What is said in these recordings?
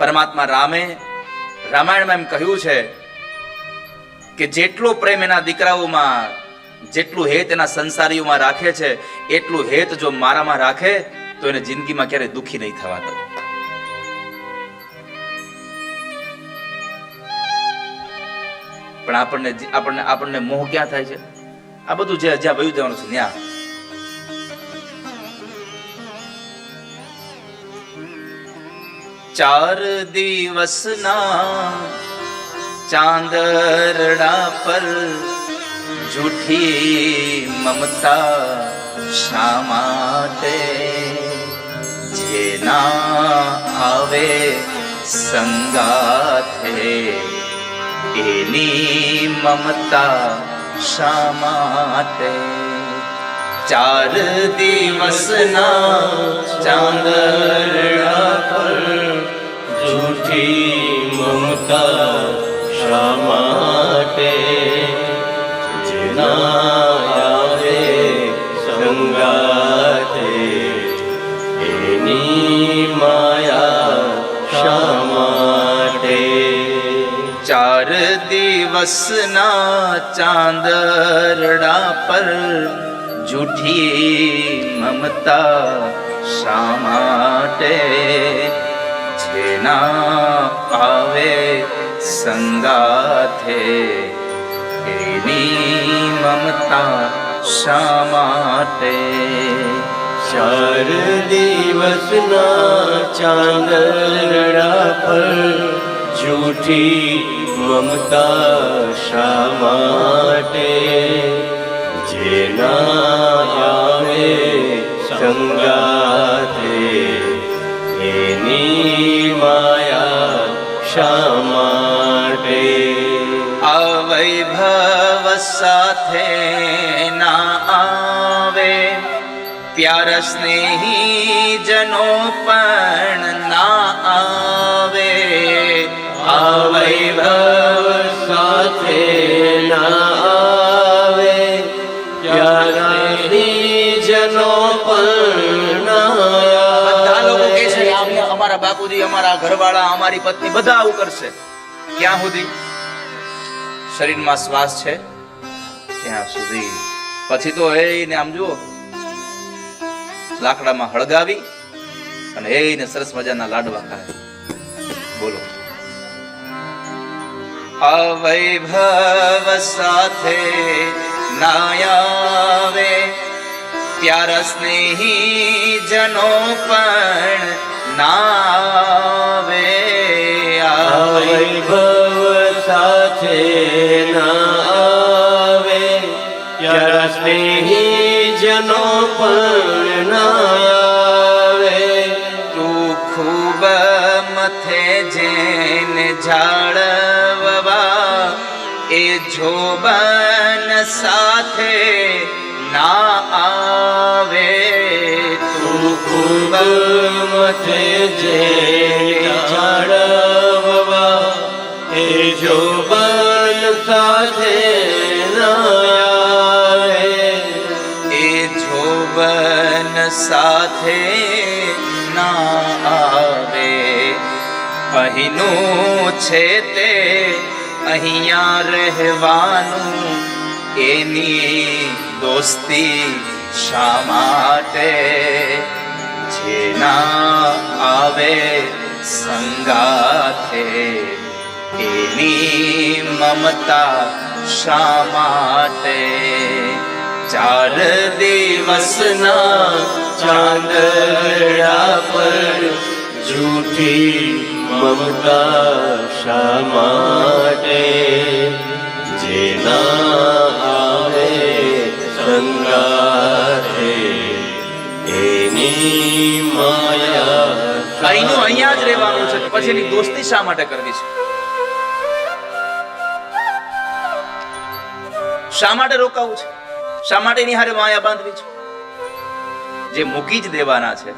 પરમાત્મા રામે રામાયણમાં એમ કહ્યું છે કે જેટલો પ્રેમ એના દીકરાઓમાં, જેટલું હેત એના સંસારીઓમાં રાખે છે, એટલું હેત જો મારામાં રાખે, તો એને જિંદગીમાં ક્યારેય દુખી નહીં થવા દઉં પણ આપણને આપણને આપણને મોહ ક્યાં થાય છે? આ બધું જે જ્યાં વયું જવાનું છે, ત્યાં. ચાર દિવસના ચાંદરડા પર જૂઠી મમતા શા માટે? જેના આવે સંગાથે, એની મમતા શા માટે? ચાર દિવસના ચાંદરડા પર જૂઠી મમતા શા માટે જેના સંગાતે એની માયા શા માટે ચાર દિવસના ચાંદરડા પર જૂઠી મમતા શા માટે જેના આવે સંગાથે. એની મમતા શા માટે? ચાર દિવસના ચાંદરડા પર જૂઠી મમતા શા માટે? જેના આવે સંગાથે. એની માયા શા માટે? અવૈભવ સાથે ના આવે, પ્યાર સ્નેહી જનો પણ ના આવે. અવૈભવ બાપુજી અમારા ઘરવાળા, અમારી પત્ની બધા આવું કરશે. ક્યાં સુધી? શરીરમાં શ્વાસ છે? ત્યાં સુધી. પછી તો એ ને આમ જુઓ, લાકડામાં હળગાવી અને એને સરસ મજાના લાડવા ખાય. બોલો. અવૈભવ સાથે નાયાવે, પ્યારા સ્નેહી જનો પણ નાવે આવે વૈભવ સાથે નાવે. યાર સ્નેહી જનો પણ નાવે. તું ખૂબ મથે જેને જાળવવા એ જોબન સાથે મથે જે જાળવવા એ જોબન સાથે એ જોબન સાથે ના આવે. અહીંનું છે તે, અહીંયા રહેવાનું, એની દોસ્તી શા માટે? જેના આવે સંગાથે. એની મમતા શા માટે ચાર દિવસના ચાંદડા પર જૂઠી મમતા શા માટે જેના આવે સંગાથે. અહીંયા જ રહેવાનું છે પછી એની દોસ્તી શા માટે કરવી છે? શા માટે રોકાવું છે? શા માટે એની હારે માયા બાંધવી છે? જે મૂકી જ દેવાના છે,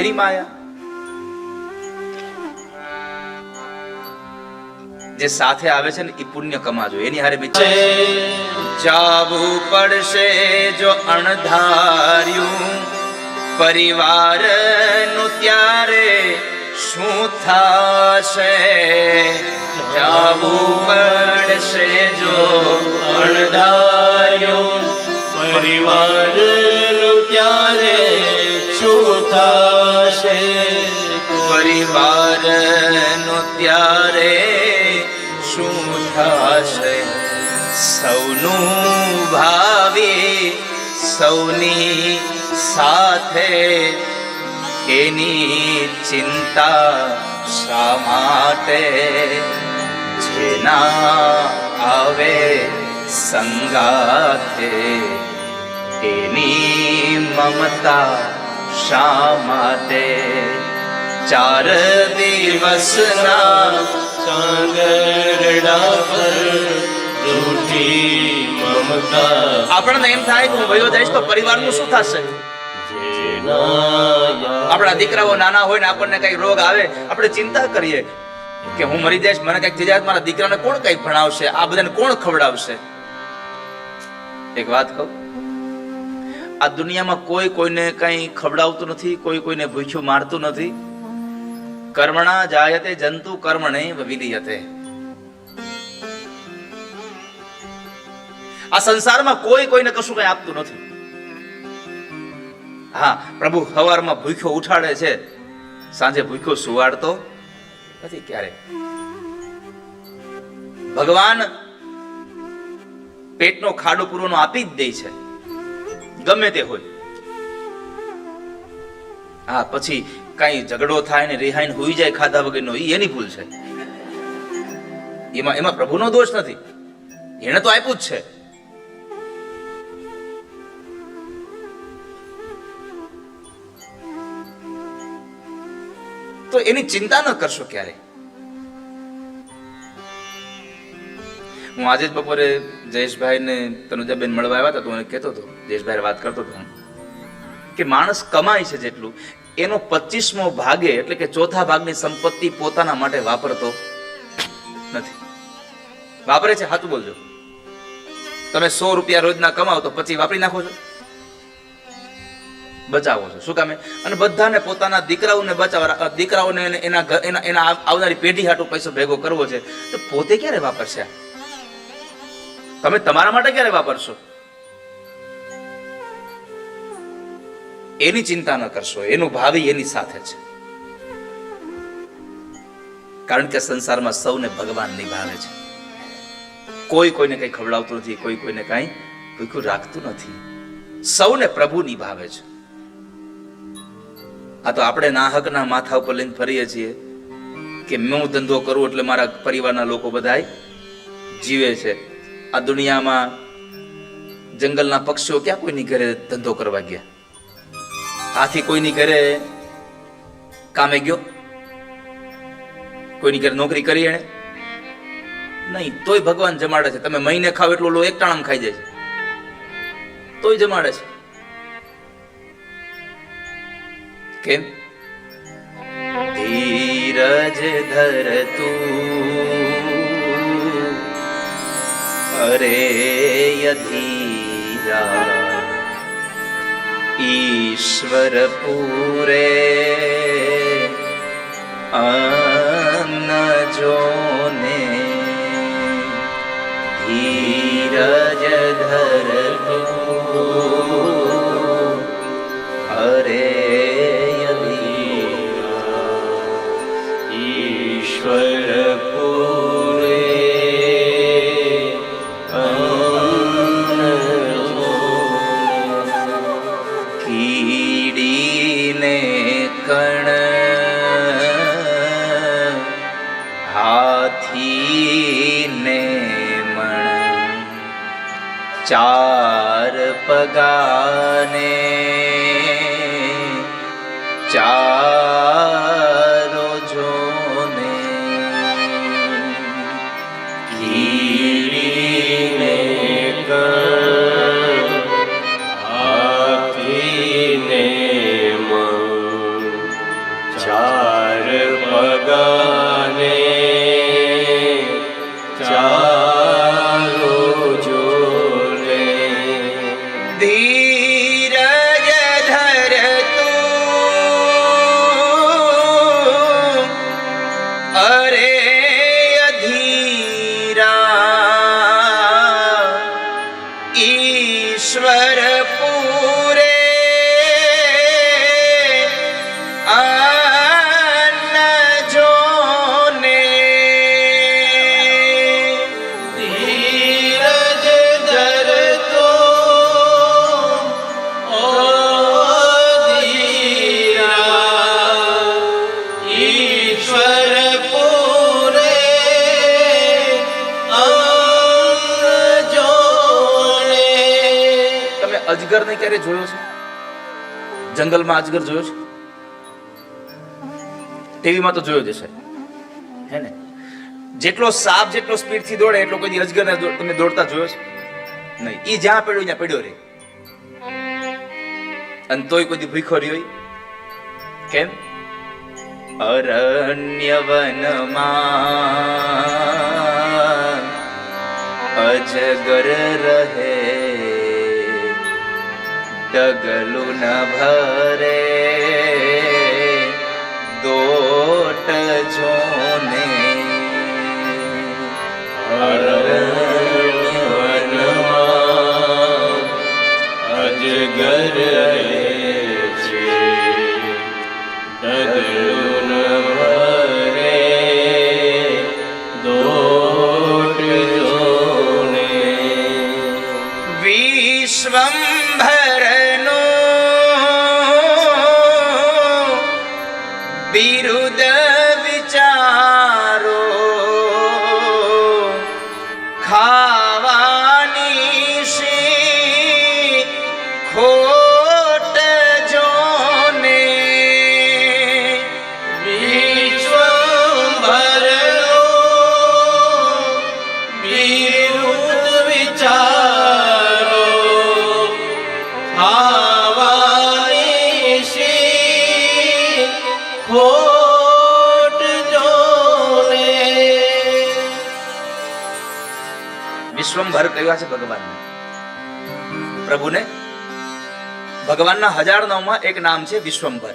એની માયા. જે સાથે આવે છે ને એ પુણ્ય કમાજો, એની હારે મિત્ર જાવું પડશે જો અણધાર્યું પરિવારનું ત્યારે શું થશે? જવું પડશે જો અણધાર્યો પરિવારનું ત્યારે શું થશે? પરિવારનો ત્યારે શું થશે? સૌનું ભાવે સૌની સાથે એની ચિંતા શા માટે? જેના આવે સંગાથે એની મમતા શા માટે? ચાર દિવસના ચાંગરડા પર મમતા આપણને એમ થાય કે હું વયો જઈશ તો પરિવારનું શું થશે? આપણા દીકરાઓ નાના હોય ને આપણને કઈ રોગ આવે, આપણે ચિંતા કરીએ કે હું મરી જઈશ, મને કંઈક થઈ મારા દીકરાને કોણ કઈ ભણાવશે? આ બધાને કોણ ખવડાવશે? એક વાત કહું? આ દુનિયામાં કોઈ કોઈને કઈ ખવડાવતું નથી, કોઈ કોઈને ભૂખ્યું મારતું નથી. કર્મણા જાયતે જંતુ કર્મણે વિલીયતે આ સંસારમાં કોઈ કોઈને કશું કઈ આપતું નથી. હા, પ્રભુ સવારમાં ભૂખ્યો ઉઠાડે છે. સાંજે ભૂખ્યો સુવાડતો નથી ક્યારે? ભગવાન પેટનો ખાડો પૂરવાનો આપી જ દે છે. ગમે તે હોય. હા, પછી કઈ ઝઘડો થાય ને રિહાઈને હોઈ જાય ખાધા વગરનો એ એની ભૂલ છે. એમાં એમાં પ્રભુનો દોષ નથી. એને તો આપ્યું જ છે. તો એની ચિંતા ન કરશો ક્યારે? હું આજે જ બપોરે જયેશભાઈ ને તનુજાબેન મળવા આવ્યા હતા, તો એને કહેતો હતો જયેશભાઈ વાત કરતો હતો કે માણસ કમાય છે જેટલું, એનો પચીસમો ભાગે એટલે કે ચોથા ભાગની સંપત્તિ પોતાના માટે વાપરતો નથી. વાપરે છે? હાથું બોલજો. તમે સો રૂપિયા રોજના કમાઓ તો પછી વાપરી નાખો છો. બચાવો છો. શું કામે? અને બધાને પોતાના દીકરાઓને બચાવવા દીકરાઓને એને એના એના આવનારી પેઢી હાટુ પૈસો ભેગો કરવો છે. તો પોતે ક્યારે વાપરશે? તમે તમારા માટે ક્યારે વાપરશો? એની ચિંતા ન કરશો. એનું ભાવિ એની સાથે છે. કારણ કે સંસારમાં સૌને ભગવાન નિભાવે છે. કોઈ કોઈને કઈ ખવડાવતું નથી, કોઈ કોઈને કઈ ભૂખ્યું રાખતું નથી. સૌને પ્રભુ નિભાવે છે. આ તો આપણે નાહકના માથા ઉપર લઈને ફરીએ છીએ કે હું ધંધો કરું એટલે મારા પરિવારના લોકો બધા જીવે છે. આ દુનિયામાં જંગલના પક્ષીઓ ક્યાં કોઈની ઘરે ધંધો કરવા ગયા? આથી કોઈની ઘરે કામે ગયો? કોઈની ઘરે નોકરી કરી એને નહીં, તોય ભગવાન જમાડે છે. તમે મહિને ખાવ એટલું લો એક ટાણામ ખાઈ જાય છે. તોય જમાડે છે. કેમ? ધીરજ ધર તું. અરે યધીરા ઈશ્વર પૂરે. અન્ન જોને. ધીરજ ધર તું. અરે અજગરને ક્યારે જોયો છે? જંગલમાં અજગર જોયો છે? ટીવીમાં તો જોયો જશે હે ને? જેટલો સાપ જેટલો સ્પીડથી દોડે, એટલો કોઈ અજગર અજગરને તમે દોડતા જોયો છે? નહીં. એ જ્યાં પડ્યો, ત્યાં પડ્યો રે. અને તોય કોઈ ભૂખો રહ્યો? કેમ? અરણ્ય વનમાં અજગર રહે ડગલું ન ભરે દોટ જોને વનમાં અજગર કહ્યા છે પ્રભુને? ભગવાનના હજાર નામમાં એક નામ છે વિશ્વંભર.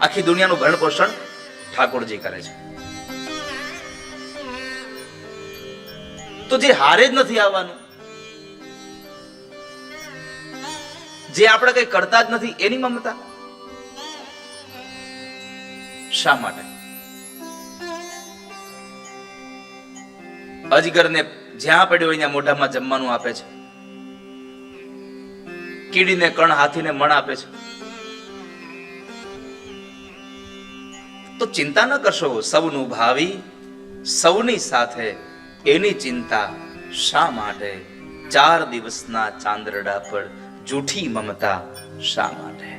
આખી દુનિયાનું ભરણ પોષણ ઠાકોરજી કરે છે. તો જે હારે જ નથી આવવાનું, જે આપણે કઈ કરતા જ નથી, એની મમતા? શા માટે? અજગરને જ્યાં પડ્યો હોય મોઢામાં જમવાનું આપે છે. કીડીને કણ હાથીને મણ આપે છે. તો ચિંતા ન કરશો, સૌનું ભાવિ, સૌની સાથે એની ચિંતા શા માટે? ચાર દિવસના ચાંદરડા પર જૂઠી મમતા શા માટે?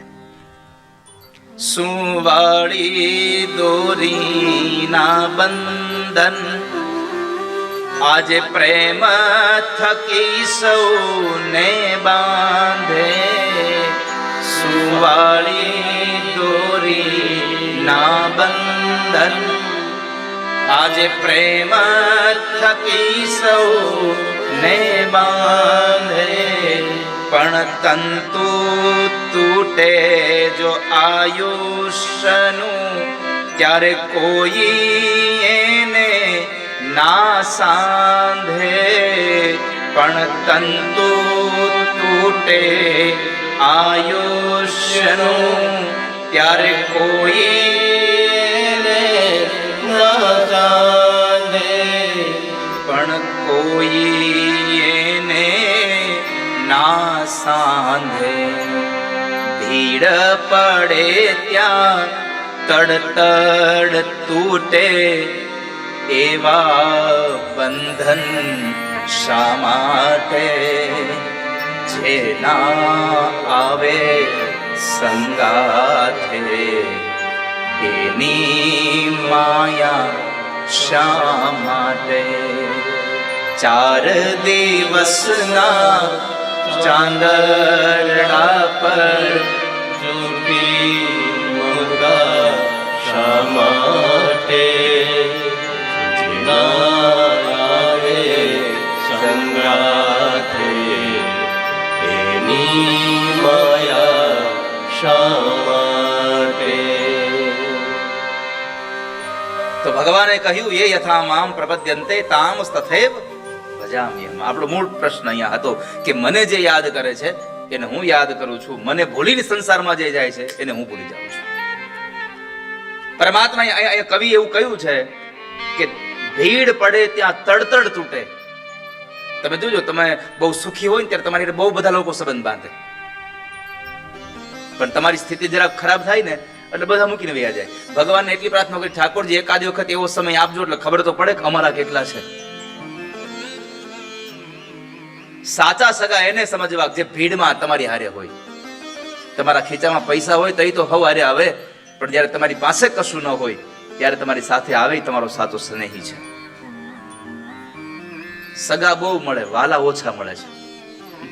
સુવાળી દોરીના બંધન આજે પ્રેમ થકી સૌને બાંધે. સુવાળી દોરી ના બંધન. આજે પ્રેમ થકી સૌ ને બાંધે. પણ તંતુ તૂટે જો આયુષ્યનું, ત્યારે કોઈ ના સાંધે, પણ તંતુ તૂટે આયુષ્યનું. ત્યારે કોઈ ના સાંધે, પણ કોઈ એને ના સાંધે. ભીડ પડે ત્યાં, તડતડ તૂટે એવા બંધન શા માટે જેના આવે સંગાથે એની માયા શા માટે ચાર દિવસના ચાંદરડા પર જૂઠી મમતા શા માટે તો ભગવાને કહ્યું, એ યથા મામ પ્રપદ્યંતે તામ તથૈવ ભજામ્યમ આપણો મૂળ પ્રશ્ન અહીંયા હતો કે મને જે યાદ કરે છે, એને હું યાદ કરું છું. મને ભૂલીને સંસારમાં જે જાય છે, એને હું ભૂલી જાઉં છું. પરમાત્મા કવિ એવું કહ્યું છે કે ભીડ પડે, ત્યાં તડતડ તૂટે. તમે જોજો, તમે બહુ સુખી હોય ને ત્યારે તમારી બહુ બધા લોકો સંબંધ બાંધે. પણ તમારી સ્થિતિ જરાક ખરાબ થાય ને, એટલે બધા મૂકીને વયા જાય. ભગવાનને એટલી પ્રાર્થના કરી, ઠાકોરજી એકાદ વખત એવો સમય આપજો, એટલે ખબર તો પડે કે અમારા કેટલા છે. સાચા સગા એને સમજવા જે ભીડમાં તમારી હારે હોય. તમારા ખીચામાં પૈસા હોય, તઈ તો હવ હારે આવે, પણ જ્યારે તમારી પાસે કશું ન હોય ત્યારે તમારી સાથે આવે તમારો સાચો સ્નેહી છે. સગા બહુ મળે, વાલા ઓછા મળે છે.